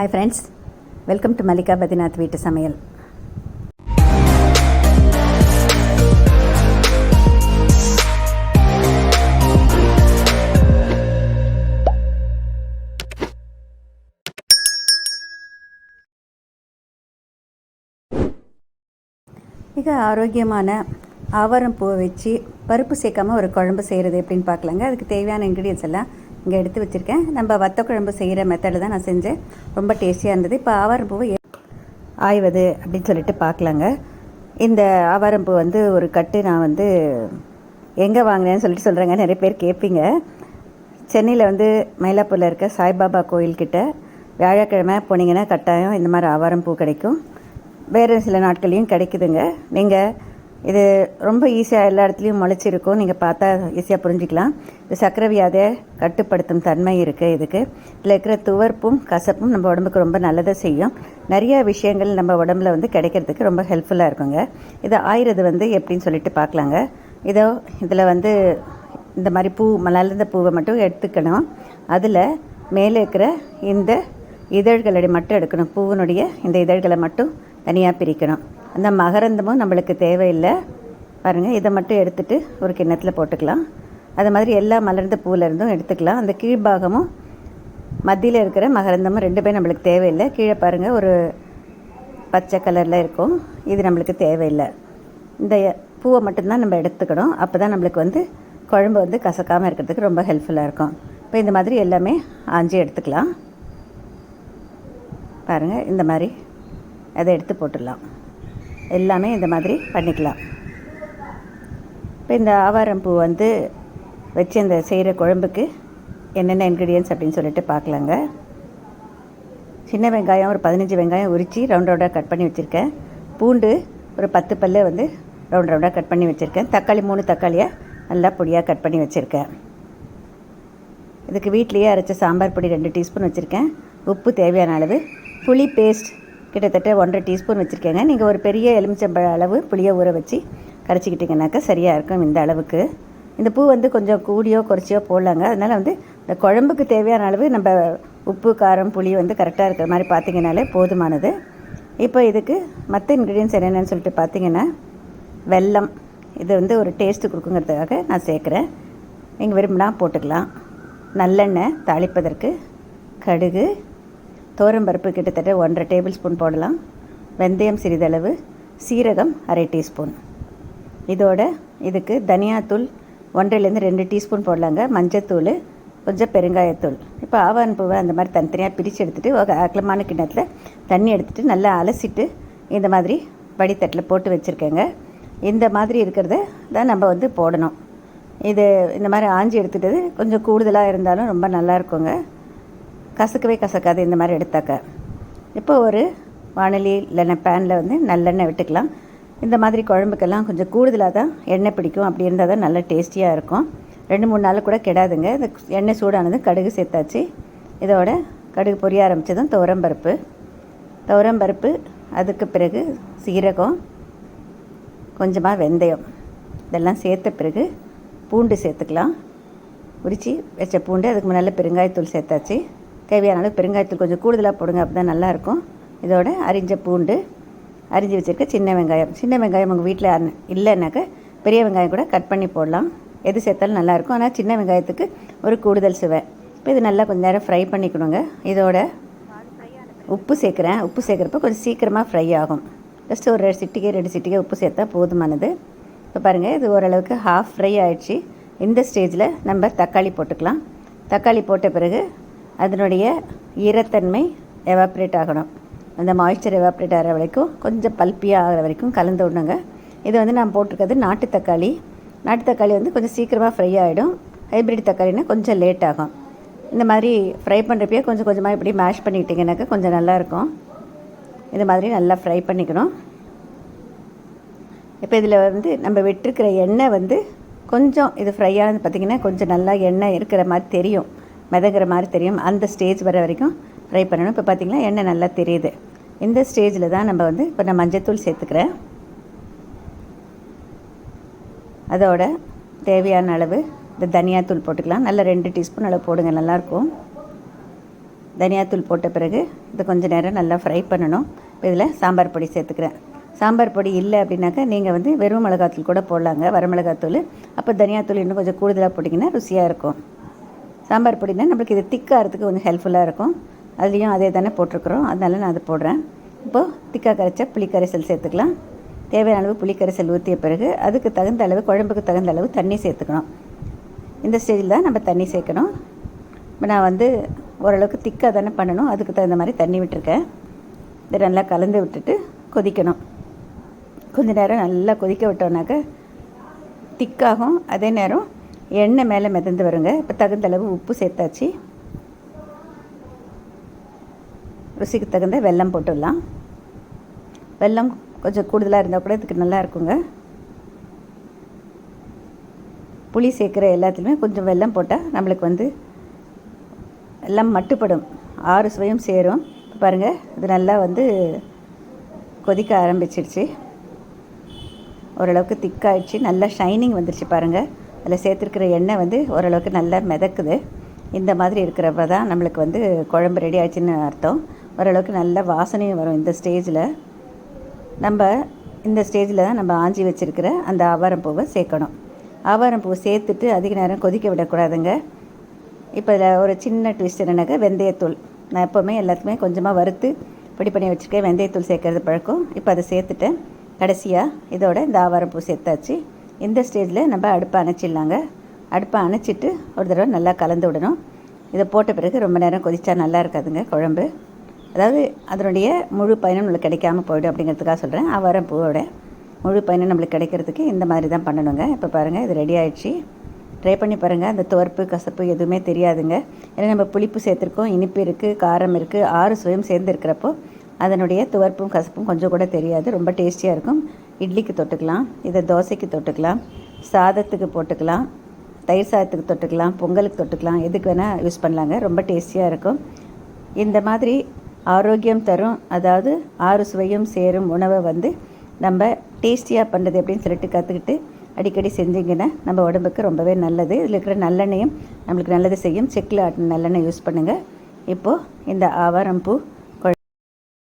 Hi friends welcome to Mallika Badrinath வீட்டு சமையல் மிக ஆரோக்கியமான ஆவாரம் பூவை வச்சு பருப்பு சேர்க்காம ஒரு குழம்பு செய்கிறது எப்படின்னு பார்க்கலாங்க. அதுக்கு தேவையான இன்க்ரீடியன்ஸ் எல்லாம் இங்கே எடுத்து வச்சுருக்கேன். நம்ம வத்த குழம்பு செய்கிற மெத்தடு தான் நான் செஞ்சேன். ரொம்ப டேஸ்டியாக இருந்தது. இப்போ ஆவாரம்பூவை ஆய்வது அப்படின்னு சொல்லிட்டு பார்க்கலாங்க இந்த ஆவாரம்பூ வந்து ஒரு கட்டு நான் வந்து எங்கே வாங்கினேன்னு சொல்லிட்டு சொல்கிறாங்க நிறைய பேர் கேட்பீங்க சென்னையில் வந்து மயிலாப்பூரில் இருக்க சாய்பாபா கோயில்கிட்ட வியாழக்கிழமை போனீங்கன்னா கட்டாயம் இந்த மாதிரி ஆவாரம் பூ கிடைக்கும். வேறு சில நாட்களையும் கிடைக்குதுங்க. நீங்கள் இது ரொம்ப ஈஸியாக எல்லா இடத்துலையும் முளைச்சிருக்கும். நீங்கள் பார்த்தா ஈஸியாக புரிஞ்சுக்கலாம். இது சக்கரை வியாதியை கட்டுப்படுத்தும் தன்மை இருக்குது இதுக்கு. இதில் இருக்கிற துவர்ப்பும் கசப்பும் நம்ம உடம்புக்கு ரொம்ப நல்லதை செய்யும். நிறையா விஷயங்கள் நம்ம உடம்புல வந்து கிடைக்கிறதுக்கு ரொம்ப ஹெல்ப்ஃபுல்லாக இருக்குங்க. இது ஆயிரது வந்து எப்படின்னு சொல்லிட்டு பார்க்கலாங்க. இதோ இதில் வந்து இந்த மாதிரி பூ மலர்ந்த பூவை மட்டும் எடுத்துக்கணும். அதில் மேலே இருக்கிற இந்த இதழ்களை மட்டும் எடுக்கணும். பூவினுடைய இந்த இதழ்களை மட்டும் தனியாக பிரிக்கணும். அந்த மகரந்தமும் நம்மளுக்கு தேவையில்லை. பாருங்கள் இதை மட்டும் எடுத்துகிட்டு ஒரு கிண்ணத்தில் போட்டுக்கலாம். அது மாதிரி எல்லா மலர்ந்த பூவிலேருந்தும் எடுத்துக்கலாம். அந்த கீழ்பாகமும் மத்தியில் இருக்கிற மகரந்தமும் ரெண்டு பேரும் நம்மளுக்கு தேவையில்லை. கீழே பாருங்கள் ஒரு பச்சை கலரில் இருக்கும். இது நம்மளுக்கு தேவையில்லை. இந்த பூவை மட்டும்தான் நம்ம எடுத்துக்கணும். அப்போ தான் நம்மளுக்கு வந்து குழம்பு வந்து கசக்காமல் இருக்கிறதுக்கு ரொம்ப ஹெல்ப்ஃபுல்லாக இருக்கும். இப்போ இந்த மாதிரி எல்லாமே ஆஞ்சி எடுத்துக்கலாம். பாருங்கள் இந்த மாதிரி அதை எடுத்து போட்டுடலாம். எல்லாமே இந்த மாதிரி பண்ணிக்கலாம். இப்போ இந்த ஆவாரம் பூ வந்து வச்சு இந்த செய்கிற குழம்புக்கு என்னென்ன இன்க்ரீடியன்ஸ் அப்படின்னு சொல்லிட்டு பார்க்கலாங்க. சின்ன வெங்காயம் ஒரு பதினஞ்சு வெங்காயம் உரித்து ரவுண்ட் ரவுண்டாக கட் பண்ணி வச்சுருக்கேன். பூண்டு ஒரு பத்து பல்லு வந்து ரவுண்ட் ரவுண்டாக கட் பண்ணி வச்சுருக்கேன். தக்காளி மூணு தக்காளியை நல்லா பொடியாக கட் பண்ணி வச்சுருக்கேன். இதுக்கு வீட்லேயே அரைச்ச சாம்பார் பொடி ரெண்டு டீஸ்பூன் வச்சுருக்கேன். உப்பு தேவையான அளவு. புளி பேஸ்ட் கிட்டத்தட்ட ஒன்றரை டீஸ்பூன் வச்சுருக்கேங்க. நீங்கள் ஒரு பெரிய எலுமிச்சம்பழ அளவு புளியை ஊற வச்சு கரைச்சிக்கிட்டிங்கனாக்கா சரியாக இருக்கும் இந்த அளவுக்கு. இந்த பூ வந்து கொஞ்சம் கூடியோ குறைச்சியோ போடலாங்க. அதனால் வந்து இந்த குழம்புக்கு தேவையான அளவு நம்ம உப்பு காரம் புளி வந்து கரெக்டாக இருக்கிற மாதிரி பார்த்தீங்கனாலே போதுமானது. இப்போ இதுக்கு மற்ற இன்க்ரீடியன்ஸ் என்னென்னு சொல்லிட்டு பார்த்தீங்கன்னா வெல்லம். இது வந்து ஒரு டேஸ்ட்டு கொடுக்குங்கிறதுக்காக நான் சேர்க்குறேன். நீங்கள் விரும்பினா போட்டுக்கலாம். நல்லெண்ணெய் தாளிப்பதற்கு கடுகு பருப்பு கிட்டத்தட்ட ஒன்றரை டேபிள் ஸ்பூன் போடலாம். வெந்தயம் சிறிதளவு சீரகம் அரை டீஸ்பூன். இதோட இதுக்கு தனியாத்தூள் ஒன்றிலேருந்து ரெண்டு டீஸ்பூன் போடலாங்க. மஞ்சத்தூள் கொஞ்சம் பெருங்காயத்தூள். இப்போ ஆவான் பூவை அந்த மாதிரி தனித்தனியாக பிரித்து எடுத்துகிட்டு ஒரு அகலமான கிண்ணத்தில் தண்ணி எடுத்துகிட்டு நல்லா அலசிட்டு இந்த மாதிரி வடித்தட்டில் போட்டு வச்சுருக்கேங்க. இந்த மாதிரி இருக்கிறத தான் நம்ம வந்து போடணும். இது இந்த மாதிரி ஆஞ்சி எடுத்துகிட்டது கொஞ்சம் கூடுதலாக இருந்தாலும் ரொம்ப நல்லா இருக்குங்க. கசக்கவே கசக்காது இந்த மாதிரி எடுத்தாக்க. இப்போ ஒரு வானொலி இல்லைன்னா பேனில் வந்து நல்லெண்ணெய் விட்டுக்கலாம். இந்த மாதிரி குழம்புக்கெல்லாம் கொஞ்சம் கூடுதலாக தான் எண்ணெய் பிடிக்கும் அப்படி இருந்தால் தான் நல்லா டேஸ்டியாக இருக்கும். ரெண்டு மூணு நாள் கூட கெடாதுங்க. இந்த எண்ணெய் சூடானது கடுகு சேர்த்தாச்சு. இதோட கடுகு பொரிய ஆரம்பித்ததும் துவரம்பருப்பு துவரம்பருப்பு அதுக்கு பிறகு சீரகம் கொஞ்சமாக வெந்தயம். இதெல்லாம் சேர்த்த பிறகு பூண்டு சேர்த்துக்கலாம். உரித்து வச்ச பூண்டு அதுக்கு முன்னால் பெருங்காயத்தூள் சேர்த்தாச்சு. தேவையான அளவு பெருங்காயத்தூள் கொஞ்சம் கூடுதலாக போடுங்க அப்போ தான் நல்லாயிருக்கும். இதோட அரிஞ்ச பூண்டு அரிஞ்சு வச்சுருக்க சின்ன வெங்காயம். சின்ன வெங்காயம் உங்கள் வீட்டில் இல்லைனாக்கா பெரிய வெங்காயம் கூட கட் பண்ணி போடலாம். எது சேர்த்தாலும் நல்லாயிருக்கும். ஆனால் சின்ன வெங்காயத்துக்கு ஒரு கூடுதல் சுவை. இப்போ இது நல்லா கொஞ்சம் நேரம் ஃப்ரை பண்ணிக்கணுங்க. இதோட உப்பு சேர்க்குறேன். உப்பு சேர்க்குறப்ப கொஞ்சம் சீக்கிரமாக ஃப்ரை ஆகும். ஜஸ்ட் ஒரு ரெண்டு சிட்டிகை ரெண்டு சிட்டிகை உப்பு சேர்த்தா போதுமானது. இப்போ பாருங்கள் இது ஓரளவுக்கு ஹாஃப் ஃப்ரை ஆயிடுச்சு. இந்த ஸ்டேஜில் நம்ம தக்காளி போட்டுக்கலாம். தக்காளி போட்ட பிறகு அதனுடைய ஈரத்தன்மை எவாப்ரேட் ஆகணும். அந்த மாய்ச்சர் எவாப்ரேட் ஆகிற வரைக்கும் கொஞ்சம் பல்ப்பியாக ஆகிற வரைக்கும் கலந்து விடணுங்க. இது வந்து நான் போட்டிருக்கிறது நாட்டு தக்காளி. நாட்டு தக்காளி வந்து கொஞ்சம் சீக்கிரமாக ஃப்ரை ஆகிடும் ஹைப்ரிட் தக்காளினா கொஞ்சம் லேட் ஆகும். இந்த மாதிரி ஃப்ரை பண்ணுறப்பயே கொஞ்சம் கொஞ்சமாக இப்படி மேஷ் பண்ணிக்கிட்டிங்கனாக்கா கொஞ்சம் நல்லாயிருக்கும் இது மாதிரி நல்லா ஃப்ரை பண்ணிக்கணும். இப்போ இதில் வந்து நம்ம விட்டுருக்கிற எண்ணெய் வந்து கொஞ்சம் இது ஃப்ரை ஆனது பார்த்திங்கன்னா கொஞ்சம் நல்லா எண்ணெய் இருக்கிற மாதிரி தெரியும். மிதக்கிற மாதிரி தெரியும். அந்த ஸ்டேஜ் வர வரைக்கும் ஃப்ரை பண்ணணும். இப்போ பார்த்திங்கன்னா எண்ணெய் நல்லா தெரியுது. இந்த ஸ்டேஜில் தான் நம்ம வந்து இப்போ நான் மஞ்சத்தூள் சேர்த்துக்கிறேன். அதோட தேவையான அளவு இந்த தனியாத்தூள் போட்டுக்கலாம். நல்ல ரெண்டு டீஸ்பூன் அளவு போடுங்க நல்லாயிருக்கும் தனியாத்தூள் போட்ட பிறகு இதை கொஞ்சம் நேரம் நல்லா ஃப்ரை பண்ணணும். இதில் சாம்பார் பொடி சேர்த்துக்கிறேன். சாம்பார் பொடி இல்லை அப்படின்னாக்கா நீங்கள் வந்து வெறும் மிளகாத்தூள் கூட போடலாங்க. வரமிளகாத்தூள் அப்போ தனியாத்தூள் இன்னும் கொஞ்சம் கூடுதலாக போட்டிங்கன்னா ருசியாக இருக்கும். சாம்பார் பொடினா நம்மளுக்கு இது திக்காகிறதுக்கு கொஞ்சம் ஹெல்ப்ஃபுல்லாக இருக்கும். அதுலேயும் அதே தானே போட்டிருக்குறோம். அதனால நான் அதை போடுறேன். இப்போது திக்காக கரைச்சா புளிக்கரைசல் சேர்த்துக்கலாம். தேவையான அளவு புளிக்கரைசல் ஊற்றிய பிறகு அதுக்கு தகுந்த அளவு குழம்புக்கு தகுந்த அளவு தண்ணி சேர்த்துக்கணும். இந்த ஸ்டேஜில் தான் நம்ம தண்ணி சேர்க்கணும். இப்போ நான் வந்து ஓரளவுக்கு திக்காக தானே பண்ணணும். அதுக்கு தகுந்த மாதிரி தண்ணி விட்டுருக்கேன். இதை நல்லா கலந்து விட்டுட்டு கொதிக்கணும். கொஞ்ச நேரம் நல்லா கொதிக்க விட்டோம்னாக்க திக்காகும். அதே நேரம் எண்ணெய் மேலே மிதந்து வருங்க. இப்போ தகுந்த அளவு உப்பு சேர்த்தாச்சு. ருசிக்கு தகுந்த வெல்லம் போட்டுடலாம். வெல்லம் கொஞ்சம் கூடுதலாக இருந்தால் கூட இதுக்கு நல்லா இருக்குங்க. புளி சேர்க்குற எல்லாத்துலேயுமே கொஞ்சம் வெல்லம் போட்டால் நம்மளுக்கு வந்து எல்லாம் மட்டுப்படும். ஆறு சுவையும் சேரும். பாருங்கள் இது நல்லா வந்து கொதிக்க ஆரம்பிச்சிடுச்சு ஓரளவுக்கு திக்காகிடுச்சு நல்லா ஷைனிங் வந்துடுச்சு பாருங்கள் அதில் சேர்த்துருக்கிற எண்ணெய் வந்து ஓரளவுக்கு நல்லா மிதக்குது. இந்த மாதிரி இருக்கிறப்ப தான் நம்மளுக்கு வந்து குழம்பு ரெடி ஆயிடுச்சுன்னு அர்த்தம். ஓரளவுக்கு நல்ல வாசனையும் வரும் இந்த ஸ்டேஜில் நம்ம இந்த ஸ்டேஜில் தான் நம்ம ஆஞ்சி வச்சுருக்கிற அந்த ஆவாரம் பூவை சேர்க்கணும். ஆவாரம் பூவை சேர்த்துட்டு அதிக நேரம் கொதிக்க விடக்கூடாதுங்க. இப்போ இதில் ஒரு சின்ன ட்விஸ்ட் என்னன்னாக்கா வெந்தயத்தூள். நான் எப்போவுமே எல்லாத்துக்குமே கொஞ்சமாக வறுத்து பொடி பண்ணி வச்சுருக்கேன். வெந்தயத்தூள் சேர்க்கறது பழக்கம். இப்போ அதை சேர்த்துட்டேன். கடைசியாக இதோட இந்த ஆவாரம் பூ சேர்த்தாச்சு. இந்த ஸ்டேஜில் நம்ம அடுப்பை அணைச்சிடலாங்க. அடுப்பை அணைச்சிட்டு ஒரு தடவை நல்லா கலந்து விடணும். இதை போட்ட பிறகு ரொம்ப நேரம் கொதிச்சா நல்லா இருக்காதுங்க குழம்பு. அதாவது அதனுடைய முழு பயனும் நம்மளுக்கு கிடைக்காம போயிடும் அப்படிங்கிறதுக்காக சொல்கிறேன் அவரம் பூவோட முழு பயனும் நம்மளுக்கு கிடைக்கிறதுக்கு இந்த மாதிரி தான் பண்ணணுங்க. இப்போ பாருங்கள் இது ரெடி ஆயிடுச்சு. ட்ரை பண்ணி பாருங்கள் அந்த துவர்ப்பு கசப்பு எதுவுமே தெரியாதுங்க. ஏன்னா நம்ம புளிப்பு சேர்த்துருக்கோம் இனிப்பு இருக்குது காரம் இருக்குது ஆறு சுவையும் சேர்ந்து இருக்கிறப்போ அதனுடைய துவர்ப்பும் கசப்பும் கொஞ்சம் கூட தெரியாது. ரொம்ப டேஸ்டியாக இருக்கும். இட்லிக்கு தொட்டுக்கலாம் இதை தோசைக்கு தொட்டுக்கலாம் சாதத்துக்கு போட்டுக்கலாம் தயிர் சாதத்துக்கு தொட்டுக்கலாம் பொங்கலுக்கு தொட்டுக்கலாம் எதுக்கு வேணால் யூஸ் பண்ணலாங்க. ரொம்ப டேஸ்டியாக இருக்கும். இந்த மாதிரி ஆரோக்கியம் தரும் அதாவது ஆறு சுவையும் சேரும் உணவை வந்து நம்ம டேஸ்டியாக பண்ணுறது எப்படின்னு சொல்லிட்டு கற்றுக்கிட்டு அடிக்கடி செஞ்சிங்கன்னா நம்ம உடம்புக்கு ரொம்பவே நல்லது. இதில் இருக்கிற நல்லெண்ணெயும் நம்மளுக்கு நல்லது செய்யும். செக்கில் ஆட்டின நல்லெண்ணெய் யூஸ் பண்ணுங்கள் இப்போது இந்த ஆவாரம் பூ